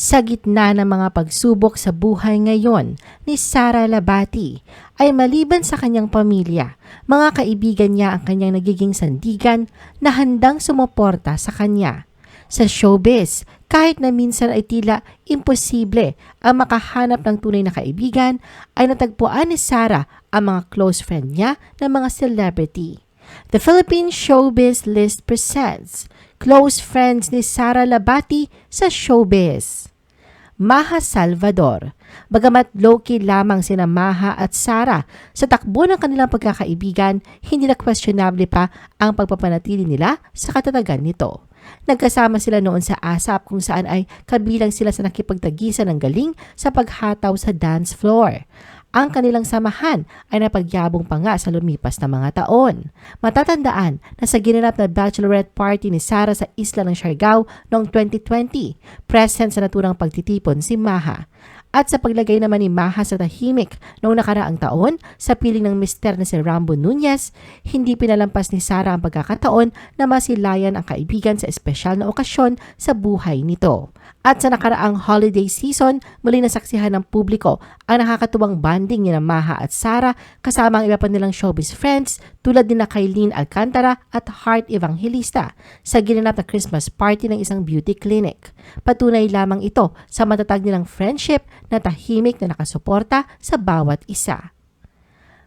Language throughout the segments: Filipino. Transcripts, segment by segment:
Sa gitna ng mga pagsubok sa buhay ngayon ni Sara Labati ay maliban sa kanyang pamilya, mga kaibigan niya ang kanyang nagiging sandigan na handang sumuporta sa kanya. Sa showbiz, kahit na minsan ay tila imposible ang makahanap ng tunay na kaibigan, ay natagpuan ni Sara ang mga close friend niya na mga celebrity. The Philippine Showbiz List presents Close Friends ni Sara Labati sa Showbiz. Maha Salvador. Bagamat low-key lamang sina Maha at Sara sa takbo ng kanilang pagkakaibigan, hindi na questionable pa ang pagpapanatili nila sa katatagan nito. Nagkasama sila noon sa ASAP kung saan ay kabilang sila sa nakipagtagisan ng galing sa paghataw sa dance floor. Ang kanilang samahan ay napagyabong pa nga sa lumipas na mga taon. Matatandaan na sa ginanap na bachelorette party ni Sara sa isla ng Siargao noong 2020, present sa naturang pagtitipon si Maha. At sa paglagay naman ni Maha sa tahimik noong nakaraang taon sa piling ng mister na si Rambo Nunez, hindi pinalampas ni Sara ang pagkakataon na masilayan ang kaibigan sa espesyal na okasyon sa buhay nito. At sa nakaraang holiday season, muli nasaksihan ng publiko ang nakakatuwang banding ni Maha at Sara kasama ang iba pa nilang showbiz friends tulad ni na Kailin Alcantara at Heart Evangelista sa ginanap na Christmas party ng isang beauty clinic. Patunay lamang ito sa matatag nilang friendship na tahimik na nakasuporta sa bawat isa.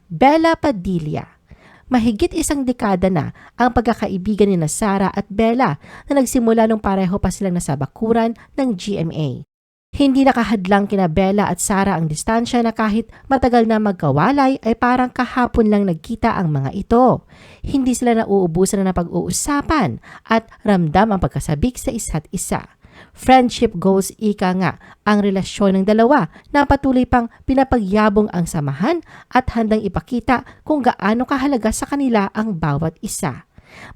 Bella Padilla mahigit isang dekada na ang pagkakaibigan ni Sara at Bella na nagsimula nung pareho pa silang nasa bakuran ng GMA. Hindi nakahadlang kina Bella at Sara ang distansya na kahit matagal na magkawalay ay parang kahapon lang nagkita ang mga ito. Hindi sila nauubusan na pag-uusapan at ramdam ang pagkasabik sa isa't isa. Friendship goals ika nga ang relasyon ng dalawa na patuloy pang pinapagyabong ang samahan at handang ipakita kung gaano kahalaga sa kanila ang bawat isa.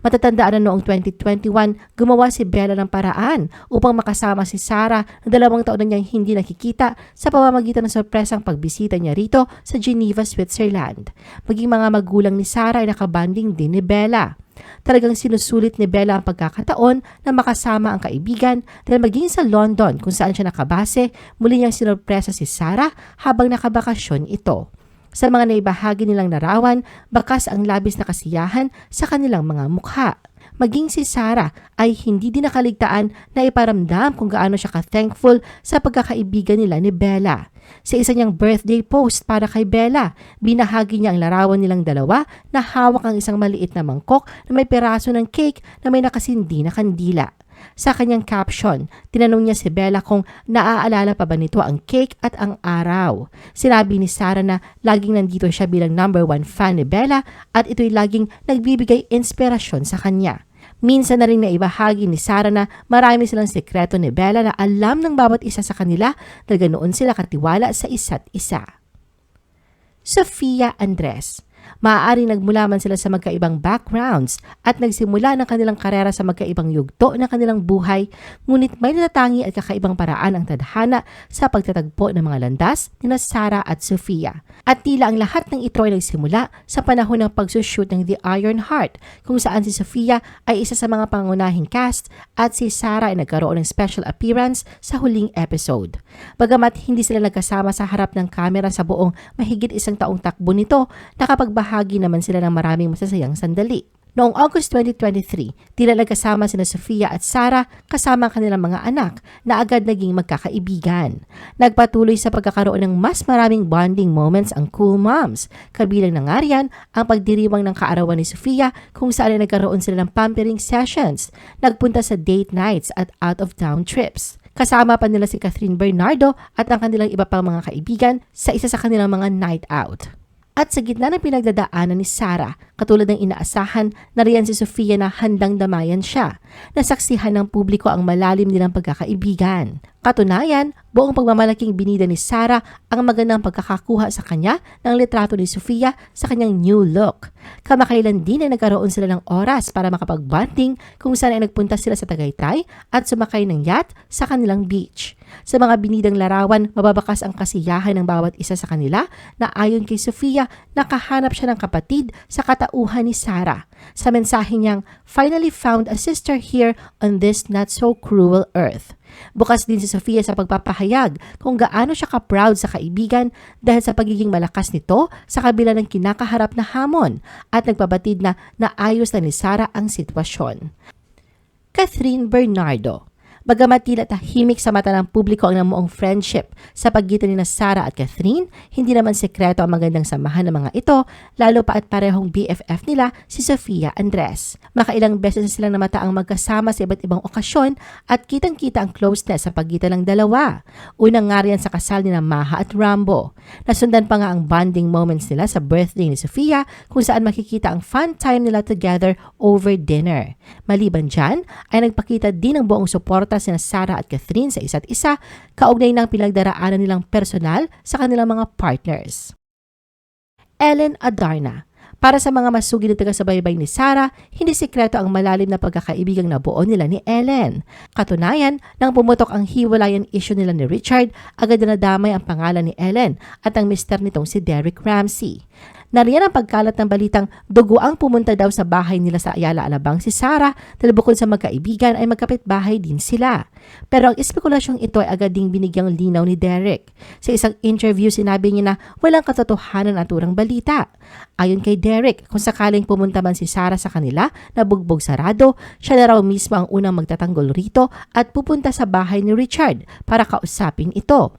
Matatandaan na noong 2021, gumawa si Bella ng paraan upang makasama si Sarah na dalawang taon na niyang hindi nakikita sa pamamagitan ng sorpresang pagbisita niya rito sa Geneva, Switzerland. Maging mga magulang ni Sarah ay nakabanding din ni Bella. Talagang sinusulit ni Bella ang pagkakataon na makasama ang kaibigan dahil maging sa London kung saan siya nakabase, muli niyang sinurpresa si Sarah habang nakabakasyon ito. Sa mga naibahagi nilang narawan, bakas ang labis na kasiyahan sa kanilang mga mukha. Maging si Sarah ay hindi din nakaligtaan na iparamdam kung gaano siya ka-thankful sa pagkakaibigan nila ni Bella. Sa isa niyang birthday post para kay Bella, binahagi niya ang larawan nilang dalawa na hawak ang isang maliit na mangkok na may peraso ng cake na may nakasindi na kandila. Sa kanyang caption, tinanong niya si Bella kung naaalala pa ba nito ang cake at ang araw. Sinabi ni Sarah na laging nandito siya bilang number one fan ni Bella at ito'y laging nagbibigay inspirasyon sa kanya. Minsan na rin naibahagi ni Sarah na marami silang sekreto ni Bella na alam ng bawat isa sa kanila na ganoon sila katiwala sa isa't isa. Sofia Andres Maaaring nagmula man sila sa magkaibang backgrounds at nagsimula ng kanilang karera sa magkaibang yugto ng kanilang buhay, ngunit may natatangi at kakaibang paraan ang tadhana sa pagtatagpo ng mga landas ni na Sarah at Sofia. At tila ang lahat ng ito ay nagsimula sa panahon ng pagsushoot ng The Iron Heart, kung saan si Sofia ay isa sa mga pangunahing cast at si Sarah ay nagkaroon ng special appearance sa huling episode. Bagamat hindi sila nagkasama sa harap ng kamera sa buong mahigit isang taong takbo nito, nakapagbahagi nagbahagi naman sila ng maraming masasayang sandali. Noong August 2023, tila nagkasama sina Sofia at Sarah kasama ang kanilang mga anak na agad naging magkakaibigan. Nagpatuloy sa pagkakaroon ng mas maraming bonding moments ang cool moms. Kabilang ng ariyan ang pagdiriwang ng kaarawan ni Sofia kung saan ay nagkaroon sila ng pampering sessions, nagpunta sa date nights at out-of-town trips. Kasama pa nila si Catherine Bernardo at ang kanilang iba pang mga kaibigan sa isa sa kanilang mga night out. At sa gitna ng pinagdadaanan ni Sarah, katulad ng inaasahan, nariyan si Sofia na handang damayan siya. Nasaksihan ng publiko ang malalim nilang pagkakaibigan. Katunayan, buong pagmamalaking binida ni Sarah ang magandang pagkakakuha sa kanya ng litrato ni Sofia sa kanyang new look. Kamakailan din ay nagkaroon sila ng oras para makapag-bonding kung saan ay nagpunta sila sa Tagaytay at sumakay ng yacht sa kanilang beach. Sa mga binidang larawan, mababakas ang kasiyahan ng bawat isa sa kanila na ayon kay Sofia, nakahanap siya ng kapatid sa katauhan ni Sarah. Sa mensahe niyang, finally found a sister here on this not so cruel earth. Bukas din si Sofia sa pagpapahayag kung gaano siya ka-proud sa kaibigan dahil sa pagiging malakas nito sa kabila ng kinakaharap na hamon at nagpabatid na naayos na ni Sarah ang sitwasyon. Catherine Bernardo Bagamat tila tahimik sa mata ng publiko ang namuong friendship sa pagitan ni na Sarah at Catherine, hindi naman sekreto ang magandang samahan ng mga ito, lalo pa at parehong BFF nila si Sofia Andres. Makailang beses na silang namata ang magkasama sa iba't ibang okasyon at kitang-kita ang closeness sa pagitan ng dalawa. Unang nga riyan sa kasal ni na Maha at Rambo. Nasundan pa nga ang bonding moments nila sa birthday ni Sofia kung saan makikita ang fun time nila together over dinner. Maliban dyan, ay nagpakita din ng buong suporta sina Sarah at Catherine sa isa't isa kaugnay ng pinagdaraanan nilang personal sa kanilang mga partners. Ellen Adarna para sa mga masugid na taga-subaybay ni Sarah, hindi sikreto ang malalim na pagkakaibigang nabuo nila ni Ellen. Katunayan, nang pumutok ang hiwalayan issue nila ni Richard, agad na nadamay ang pangalan ni Ellen at ang mister nitong si Derek Ramsey. Nariyan ang pagkalat ng balitang dugo ang pumunta daw sa bahay nila sa Ayala Alabang si Sarah dahil bukod sa magkaibigan ay magkapit-bahay din sila. Pero ang espekulasyong ito ay agad ding binigyang linaw ni Derek. Sa isang interview sinabi niya na walang katotohanan at turang balita. Ayon kay Derek, kung sakaling pumunta man si Sarah sa kanila na bugbog sarado, siya na raw mismo ang unang magtatanggol rito at pupunta sa bahay ni Richard para kausapin ito.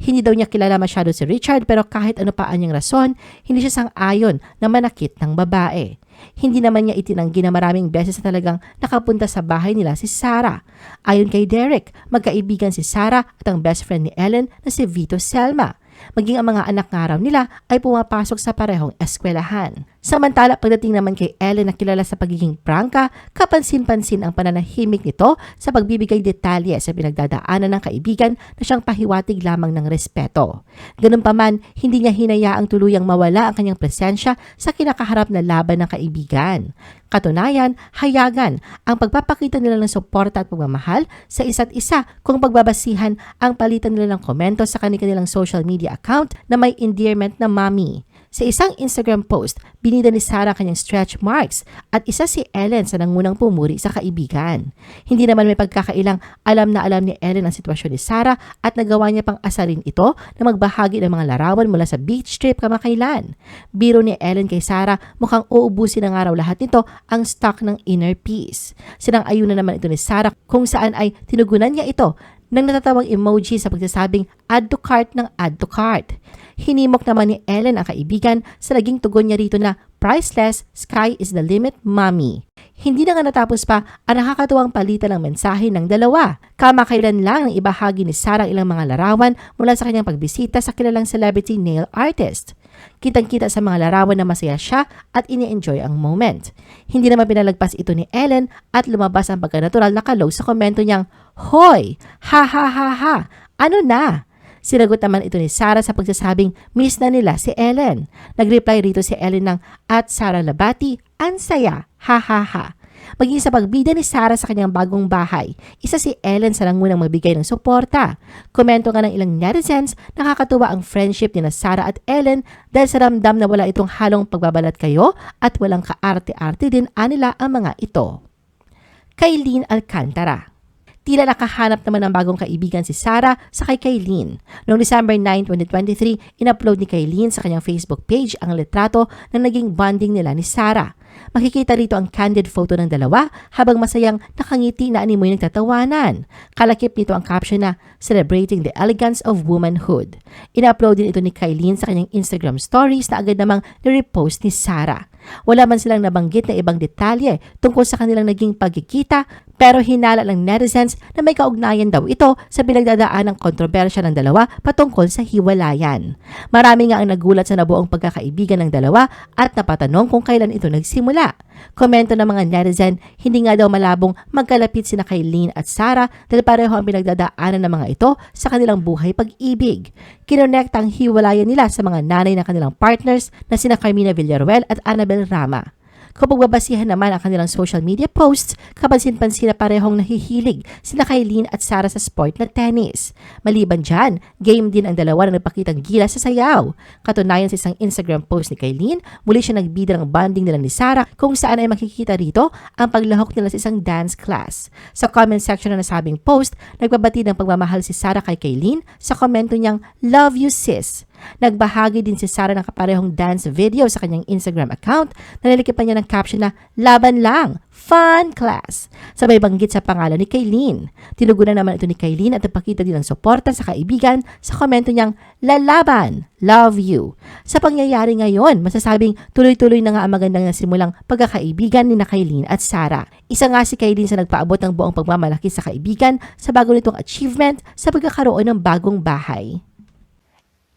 Hindi daw niya kilala masyado si Richard pero kahit ano pa anyang rason, hindi siya sang-ayon na manakit ng babae. Hindi naman niya itinanggi na maraming beses na talagang nakapunta sa bahay nila si Sarah. Ayon kay Derek, magkaibigan si Sarah at ang best friend ni Ellen na si Vito Selma. Maging ang mga anak nga raw nila ay pumapasok sa parehong eskwelahan. Samantala, pagdating naman kay Ellen na kilala sa pagiging prangka, kapansin-pansin ang pananahimik nito sa pagbibigay detalye sa pinagdadaanan ng kaibigan na siyang pahiwatig lamang ng respeto. Ganun pa hindi niya hinayaang tuluyang mawala ang kanyang presensya sa kinakaharap na laban ng kaibigan. Katunayan, hayagan ang pagpapakita nila ng suporta at pagmamahal sa isa't isa kung pagbabasihan ang palitan nila ng komento sa kanilang social media account na may endearment na mommy. Sa isang Instagram post, binida ni Sarah kanyang stretch marks at isa si Ellen sa nangunang pumuri sa kaibigan. Hindi naman may pagkakailang alam na alam ni Ellen ang sitwasyon ni Sarah at nagawa niya pang asarin ito na magbahagi ng mga larawan mula sa beach trip kamakailan. Biro ni Ellen kay Sarah mukhang uubusin ng araw lahat nito ang stock ng inner peace. Sinang ayunan naman ito ni Sarah kung saan ay tinugunan niya ito ng natatawang emoji sa pagsasabing add to cart ng add to cart. Hinimok naman ni Ellen ang kaibigan sa naging tugon niya rito na priceless, sky is the limit, mommy. Hindi na nga natapos pa ang nakakatuwang palitan ng mensahe ng dalawa. Kamakailan lang ang ibahagi ni Sarah ilang mga larawan mula sa kanyang pagbisita sa kilalang celebrity nail artist. Kitang-kita sa mga larawan na masaya siya at ini-enjoy ang moment. Hindi naman pinalagpas ito ni Ellen at lumabas ang pagkanatural na kalaw sa komento niyang, Hoy! Ha ha ha ha! Ano na? Sinagot naman ito ni Sarah sa pagsasabing miss na nila si Ellen. Nagreply rito si Ellen ng at Sarah Labati, ansaya, ha ha ha. Maging sa pagbida ni Sarah sa kanyang bagong bahay, isa si Ellen sa nangunang magbigay ng suporta. Komento nga ng ilang netizens, nakakatuwa ang friendship ni na Sarah at Ellen dahil sa ramdam na wala itong halong pagbabalat kayo at walang kaarte-arte din anila ang mga ito. Kailin Alcantara Tila nakahanap naman ng bagong kaibigan si Sarah sa kay Kailin. Noong December 9, 2023, in-upload ni Kailin sa kanyang Facebook page ang litrato na naging bonding nila ni Sarah. Makikita rito ang candid photo ng dalawa habang masayang nakangiti na animoy nagtatawanan. Kalakip nito ang caption na Celebrating the Elegance of Womanhood. In-upload din ito ni Kailin sa kanyang Instagram stories na agad namang nirepost ni Sarah. Wala man silang nabanggit na ibang detalye tungkol sa kanilang naging pagkikita pero hinala ng netizens na may kaugnayan daw ito sa pinagdadaan ng kontrobersya ng dalawa patungkol sa hiwalayan. Marami nga ang nagulat sa nabuong pagkakaibigan ng dalawa at napatanong kung kailan ito nagsimula. Komento ng mga netizen, hindi nga daw malabong magkalapit sina Kailin at Sarah dahil pareho ang pinagdadaanan ng mga ito sa kanilang buhay pag-ibig. Kinonekta ang hiwalayan nila sa mga nanay ng kanilang partners na sina Carmina Villaruel at Annabel Rama. Kung pagbabasihan naman ang kanilang social media posts, kapansin-pansin na parehong nahihilig sina Kailin at Sarah sa sport na tennis. Maliban dyan, game din ang dalawa na nagpakitang gila sa sayaw. Katunayan sa isang Instagram post ni Kailin, muli siya nagbida ng bonding nila ni Sarah kung saan ay makikita rito ang paglahok nila sa isang dance class. Sa comment section na nasabing post, nagbabati ng pagmamahal si Sarah kay Kailin sa komento niyang, Love you sis. Nagbahagi din si Sarah ng kaparehong dance video sa kanyang Instagram account na nililikipan niya ng caption na Laban lang, fun class. Sabay banggit sa pangalan ni Kailin. Tinugunan naman ito ni Kailin at napakita din ng suporta sa kaibigan sa komento niyang Lalaban, love you. Sa pangyayari ngayon, masasabing tuloy-tuloy na nga ang magandang nasimulang pagkakaibigan ni na Kailin at Sarah. Isa nga si Kailin sa nagpaabot ng buong pagmamalaki sa kaibigan sa bago nitong achievement sa pagkakaroon ng bagong bahay.